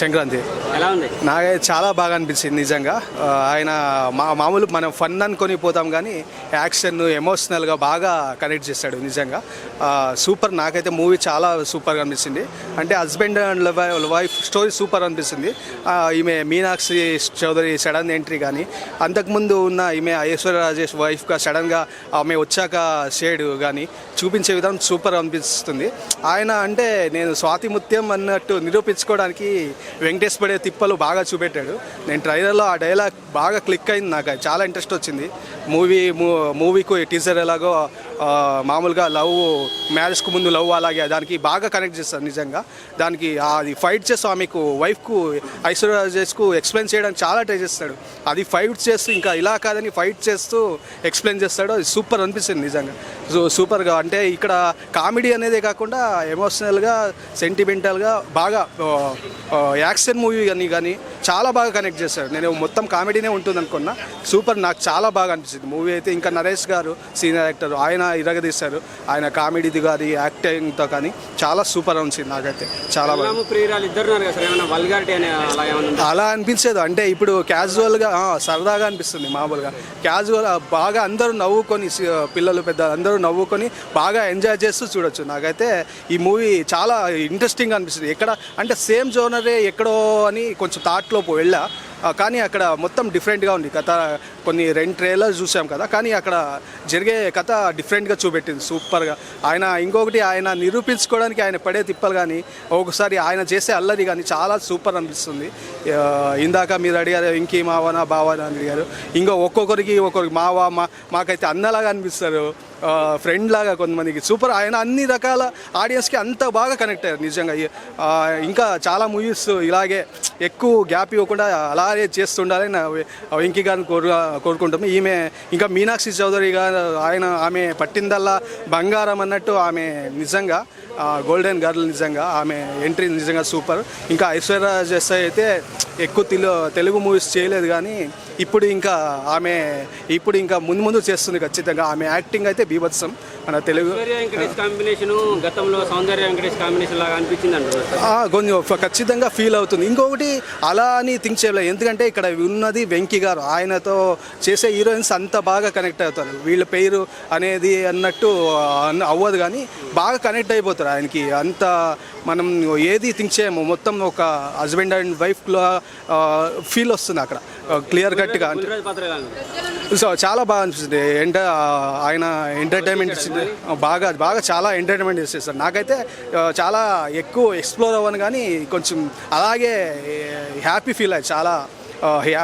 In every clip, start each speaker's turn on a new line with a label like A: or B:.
A: సంక్రాంతి. నాకైతే చాలా బాగా అనిపించింది నిజంగా. ఆయన మా మామూలు మనం ఫన్ అనుకొని పోతాం కానీ యాక్షన్ ఎమోషనల్గా బాగా కనెక్ట్ చేశాడు నిజంగా. సూపర్ నాకైతే మూవీ చాలా సూపర్గా అనిపించింది. అంటే husband and wife story super అనిపిస్తుంది. ఈమె మీనాక్షి చౌదరి సడన్ ఎంట్రీ కానీ అంతకుముందు ఉన్న ఈమె ఐశ్వర్య రాజేష్ వైఫ్గా సడన్గా ఆమె వచ్చాక షేడ్ కానీ చూపించే విధానం సూపర్ అనిపిస్తుంది. ఆయన అంటే నేను స్వాతి ముత్యం అన్నట్టు నిరూపించుకోవడానికి వెంకటేశ్వడే తిప్పలు బాగా చూపెట్టాడు. నేను ట్రైలర్లో ఆ డైలాగ్ బాగా క్లిక్ అయింది నాకు. చాలా ఇంట్రెస్ట్ వచ్చింది. మూవీ మూవీకు టీజర్ ఎలాగో మామూలుగా లవ్ మ్యారేజ్కు ముందు లవ్ అలాగే దానికి బాగా కనెక్ట్ చేస్తారు నిజంగా. దానికి అది ఫైట్ చేస్తూ ఆమెకు వైఫ్కు ఐశ్వర్య ఎక్స్ప్లెయిన్ చేయడానికి చాలా ట్రై చేస్తాడు. అది ఫైట్ చేస్తూ ఇంకా ఇలా కాదని ఫైట్ చేస్తూ ఎక్స్ప్లెయిన్ చేస్తాడు. అది సూపర్ అనిపిస్తుంది నిజంగా. సో సూపర్గా అంటే ఇక్కడ కామెడీ అనేదే కాకుండా ఎమోషనల్గా సెంటిమెంటల్గా బాగా యాక్షన్ మూవీ కానీ కానీ చాలా బాగా కనెక్ట్ చేశాడు. నేను మొత్తం కామెడీనే ఉంటుంది అనుకున్నా. సూపర్ నాకు చాలా బాగా అనిపించింది. మూవీ అయితే ఇంకా నరేష్ గారు సీనియర్ యాక్టర్ ఆయన ఇరగదీశారు. ఆయన కామెడీది కానీ యాక్టింగ్తో కానీ చాలా సూపర్ అనిపించింది నాకైతే. చాలా బాగా.
B: అలా
A: అనిపించేది అంటే ఇప్పుడు క్యాజువల్గా సరదాగా అనిపిస్తుంది మామూలుగా. క్యాజువల్ బాగా అందరూ నవ్వుకొని పిల్లలు పెద్ద అందరూ నవ్వుకొని బాగా ఎంజాయ్ చేస్తూ చూడొచ్చు. నాకైతే ఈ మూవీ చాలా ఇంట్రెస్టింగ్ అనిపిస్తుంది. ఎక్కడ అంటే సేమ్ జోనరే ఎక్కడో అని కొంచెం లోపు వెళ్ళా. కానీ అక్కడ మొత్తం డిఫరెంట్గా ఉంది. కథ కొన్ని రెండు ట్రైలర్స్ చూసాం కదా కానీ అక్కడ జరిగే కథ డిఫరెంట్గా చూపెట్టింది సూపర్గా ఆయన ఇంకొకటి ఆయన నిరూపించుకోవడానికి ఆయన పడే తిప్పలు కానీ ఒకసారి ఆయన చేసే అల్లరి కానీ చాలా సూపర్ అనిపిస్తుంది. ఇందాక మీరు అడిగారు ఇంకీ మావనా బావనా అని అడిగారు. ఇంకో ఒక్కొక్కరికి ఒక్కొక్కరికి మావా మా మాకైతే అన్నలాగా అనిపిస్తారు. ఫ్రెండ్ లాగా కొంతమందికి సూపర్ ఆయన అన్ని రకాల ఆడియన్స్కి అంత బాగా కనెక్ట్ అయ్యారు నిజంగా. ఇంకా చాలా మూవీస్ ఇలాగే ఎక్కువ గ్యాప్ ఇవ్వకుండా అలాగే చేస్తుండాలని వెంకీ గారిని కోరుగా కోరుకుంటాము. ఈమె ఇంకా మీనాక్షి చౌదరి గారు ఆయన ఆమె పట్టిందల్లా బంగారం అన్నట్టు ఆమె నిజంగా గోల్డెన్ గర్ల్ నిజంగా ఆమె ఎంట్రీ నిజంగా సూపర్ ఇంకా ఐశ్వర్య రాజేశాయ్ అయితే ఎక్కువ తెలు తెలుగు మూవీస్ చేయలేదు కానీ ఇప్పుడు ఇంకా ఆమె ఇప్పుడు ఇంకా ముందు ముందు చేస్తుంది ఖచ్చితంగా. ఆమె యాక్టింగ్ అయితే బీభత్సం. మన తెలుగు
B: కాంబినేషన్ గతంలో సౌందర్య వెంకటేష్ కాంబినేషన్ లాగా అనిపించింది
A: కొంచెం ఖచ్చితంగా ఫీల్ అవుతుంది. ఇంకొకటి అలా అని థింక్ చేయలేదు. ఎందుకంటే ఇక్కడ ఉన్నది వెంకీ గారు. ఆయనతో చేసే హీరోయిన్స్ అంత బాగా కనెక్ట్ అవుతారు. వీళ్ళ పేరు అనేది అన్నట్టు అవ్వదు కానీ బాగా కనెక్ట్ అయిపోతారు ఆయనకి. అంత మనం ఏది థింక్ చేయము. మొత్తం ఒక హస్బెండ్ అండ్ వైఫ్లో ఫీల్ వస్తుంది అక్కడ. క్లియర్ కట్గా సో చాలా బాగా అనిపిస్తుంది. ఎంట ఆయన ఎంటర్టైన్మెంట్ ఇచ్చింది. బాగా బాగా చాలా ఎంటర్టైన్మెంట్ చేసేస్తారు నాకైతే చాలా ఎక్కువ ఎక్స్ప్లోర్ అవ్వను కానీ కొంచెం అలాగే హ్యాపీ ఫీల్ అయ్యి చాలా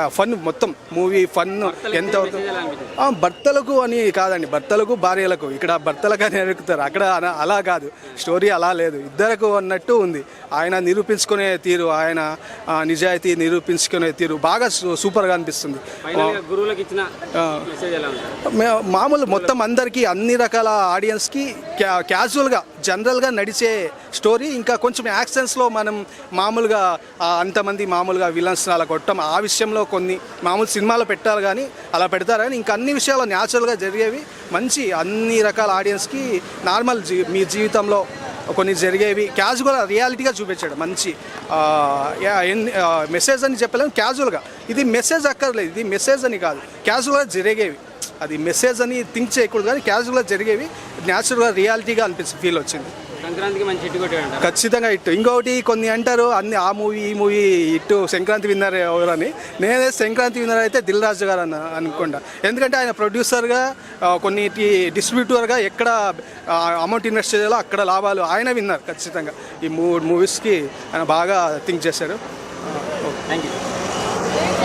A: ఫన్ మొత్తం మూవీ ఫన్ ఎంత
B: మెసేజ్ ఎలా అనిపించింది.
A: ఆ, భర్తలకు అని కాదండి భర్తలకు భార్యలకు ఇక్కడ భర్తలకు అని అడుగుతారు. అక్కడ అలా కాదు స్టోరీ అలా లేదు. ఇద్దరకు అన్నట్టు ఉంది. ఆయన నిరూపించుకునే తీరు ఆయన నిజాయితీ నిరూపించుకునే తీరు బాగా సూపర్గా అనిపిస్తుంది. మామూలు మొత్తం అందరికీ అన్ని రకాల ఆడియన్స్కి క్యా క్యాజువల్గా జనరల్గా నడిచే స్టోరీ ఇంకా కొంచెం యాక్షన్స్లో మనం మామూలుగా అంతమంది మామూలుగా విలన్స్ అలా కొట్టడం ఆ విషయంలో కొన్ని మామూలు సినిమాలు పెట్టాలి కానీ అలా పెడతారు కానీ ఇంకా అన్ని విషయాలు న్యాచురల్గా జరిగేవి. మంచి అన్ని రకాల ఆడియన్స్కి నార్మల్ జీ మీ జీవితంలో కొన్ని జరిగేవి. క్యాజువల్ రియాలిటీగా చూపించాడు. మంచి యా- ఎన్- మెసేజ్ అని చెప్పలేము క్యాజువల్గా. ఇది మెసేజ్ అక్కర్లేదు. ఇది మెసేజ్ అని కాదు. క్యాజువల్గా జరిగేవి. అది మెసేజ్ అని థింక్ చేయకూడదు కానీ క్యాజువల్గా జరిగేవి న్యాచురల్గా రియాలిటీగా అనిపించి ఫీల్ వచ్చింది.
B: సంక్రాంతికి మంచి హిట్ కొట్టాడంట
A: ఖచ్చితంగా ఇట్టు ఇంకొకటి కొన్ని అంటారు అన్ని ఆ మూవీ ఈ మూవీ ఇట్టు సంక్రాంతి విన్నర్ ఎవరని. నేనే సంక్రాంతి విన్నర్ అయితే దిల్ రాజు గారు అన్న అనుకుంటా. ఎందుకంటే ఆయన ప్రొడ్యూసర్గా ఆ, కొన్నిటి డిస్ట్రిబ్యూటర్గా ఎక్కడ అమౌంట్ ఇన్వెస్ట్ చేయాలో అక్కడ లాభాలు ఆయన విన్నారు ఖచ్చితంగా. ఈ మూడు మూవీస్కి ఆయన బాగా థింక్ చేశారు.
B: Thank you